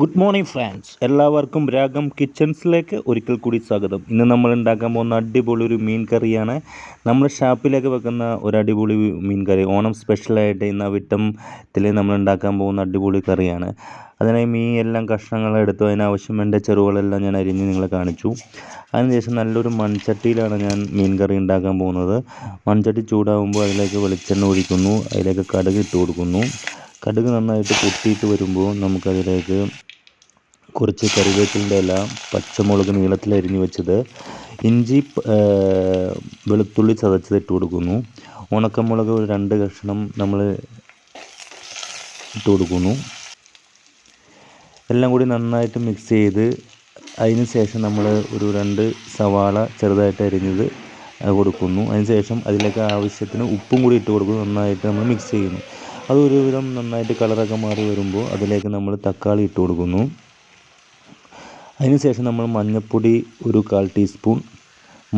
Good morning friends എല്ലാവർക്കും രാഗം കിച്ചൺസിലേക്ക് ഒരിക്കൽ കൂടി സ്വാഗതം. ഇന്ന് നമ്മൾ ഉണ്ടാക്കാൻ പോകുന്ന അടിപൊളി ഒരു മീൻ കറിയാണ്. നമ്മൾ ഷാപ്പിലേക്ക് വെക്കുന്ന ഒരു അടിപൊളി മീൻ കറി. ഓണം സ്പെഷ്യലായിട്ട് ഇന്ന് വിട്ടത്തിൽ നമ്മൾ ഉണ്ടാക്കാൻ പോകുന്ന അടിപൊളി കറിയാണ്. അതിനായി മീൻ എല്ലാം കഷ്ണങ്ങളെടുത്തു അതിനാവശ്യം വേണ്ട ചെറുകളെല്ലാം ഞാൻ അരിഞ്ഞ് നിങ്ങളെ കാണിച്ചു. അതിനുശേഷം നല്ലൊരു മൺചട്ടിയിലാണ് ഞാൻ മീൻ കറി ഉണ്ടാക്കാൻ പോകുന്നത്. മൺചട്ടി ചൂടാകുമ്പോൾ അതിലേക്ക് വെളിച്ചെണ്ണ ഒഴിക്കുന്നു. അതിലേക്ക് കടുക് ഇട്ട് കൊടുക്കുന്നു. കടുക് നന്നായിട്ട് പൊട്ടിയിട്ട് വരുമ്പോൾ നമുക്കതിലേക്ക് കുറച്ച് കറിവേപ്പിലിന്റെ ഇല പച്ചമുളക് നീളത്തിൽ അരിഞ്ഞു വെച്ചത് ഇഞ്ചി വെളുത്തുള്ളി ചതച്ചത് ഇട്ട് കൊടുക്കുന്നു. ഉണക്കമുളക് ഒരു രണ്ട് കഷ്ണം നമ്മൾ ഇട്ട് കൊടുക്കുന്നു. എല്ലാം കൂടി നന്നായിട്ട് മിക്സ് ചെയ്ത് അതിന് ശേഷം നമ്മൾ ഒരു രണ്ട് സവാള ചെറുതായിട്ട് അരിഞ്ഞത് കൊടുക്കുന്നു. അതിന് ശേഷം അതിലേക്ക് ആവശ്യത്തിന് ഉപ്പും കൂടി ഇട്ട് കൊടുക്കുന്നു. നന്നായിട്ട് നമ്മൾ മിക്സ് ചെയ്യുന്നു. അത് ഒരുവിധം നന്നായിട്ട് കളറൊക്കെ മാറി വരുമ്പോൾ അതിലേക്ക് നമ്മൾ തക്കാളി ഇട്ട് കൊടുക്കുന്നു. അതിനുശേഷം നമ്മൾ മഞ്ഞൾപ്പൊടി ഒരു കാൽ ടീസ്പൂൺ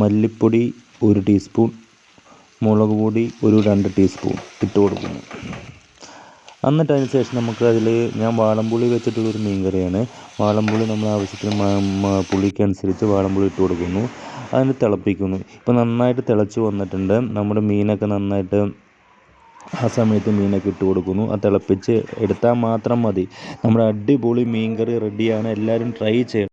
മല്ലിപ്പൊടി ഒരു ടീസ്പൂൺ മുളക് പൊടി ഒരു രണ്ട് ടീസ്പൂൺ ഇട്ട് കൊടുക്കുന്നു. എന്നിട്ട് അതിന് ശേഷം നമുക്ക് അതിൽ ഞാൻ വാളംപുളി വെച്ചിട്ടുള്ളൊരു മീൻ കറിയാണ് വാളംപുളി നമ്മൾ ആവശ്യത്തിന് പുളിക്കനുസരിച്ച് വാളംപുളി ഇട്ട് കൊടുക്കുന്നു. അതിന് തിളപ്പിക്കുന്നു. ഇപ്പോൾ നന്നായിട്ട് തിളച്ച് വന്നിട്ടുണ്ട്. നമ്മുടെ മീനൊക്കെ നന്നായിട്ട് ആ സമയത്ത് മീനൊക്കെ ഇട്ട് കൊടുക്കുന്നു. അത് തിളപ്പിച്ച് എടുത്താൽ മാത്രം മതി. നമ്മുടെ അടിപൊളി മീൻ കറി റെഡിയാണ്. എല്ലാവരും ട്രൈ ചെയ്യണം.